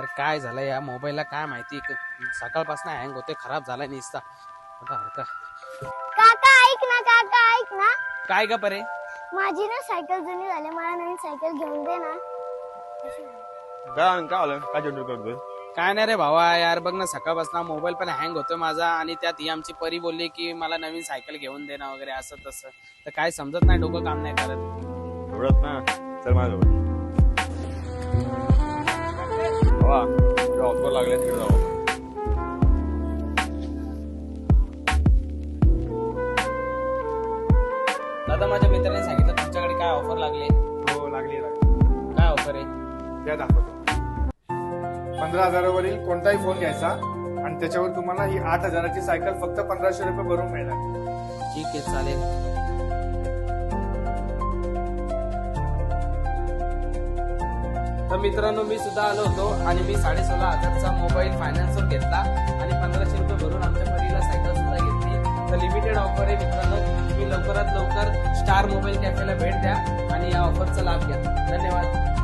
अरे काय झालं या मोबाईलला काय माहिती? सकाळपासून हँग होते खराब झालाय निसता. हरका काका ऐक ना काका ऐक ना. काय ग परे? माझी ना सायकल जुनी झाली मला नवीन सायकल घेऊन दे ना. काय काय आलं? काय चिडचिड करतोय काय नाही रे भावा यार बघ ना सकाळपासून मोबाईल पण हँग होतोय माझा आणि त्यात ही आमची परी बोलली की मला नवीन सायकल घेऊन दे ना वगैरे असं तसं. तर काय समजत नाही डोकं काम नाही करत. एवढंच ना. चल माझ्यासोबत. भावा ऑफर लागले तिकडे जाऊ. दादा माझ्या मित्राने सांगितलं तुमच्याकडे काय ऑफर लागले? हो लागली लागली काय ऑफर आहे? द्या दाखवतो. पंधरा हजारावरील कोणताही फोन घ्यायचा आणि त्याच्यावर तुम्हाला ही आठ हजाराची सायकल फक्त पंधराशे रुपये भरून मिळणार. ठीक आहे चालेल. तर मित्रांनो मी सुद्धा आलो होतो आणि मी साडेसोळा हजारचा मोबाईल फायनान्सवर घेतला आणि पंधराशे रुपये भरून आमच्या परीला सायकल सुद्धा घेतली. तर लिमिटेड ऑफर आहे मित्रांनो. तुम्ही लवकरात लवकर स्टार मोबाईल कॅफेला भेट द्या आणि या ऑफरचा लाभ घ्या. धन्यवाद.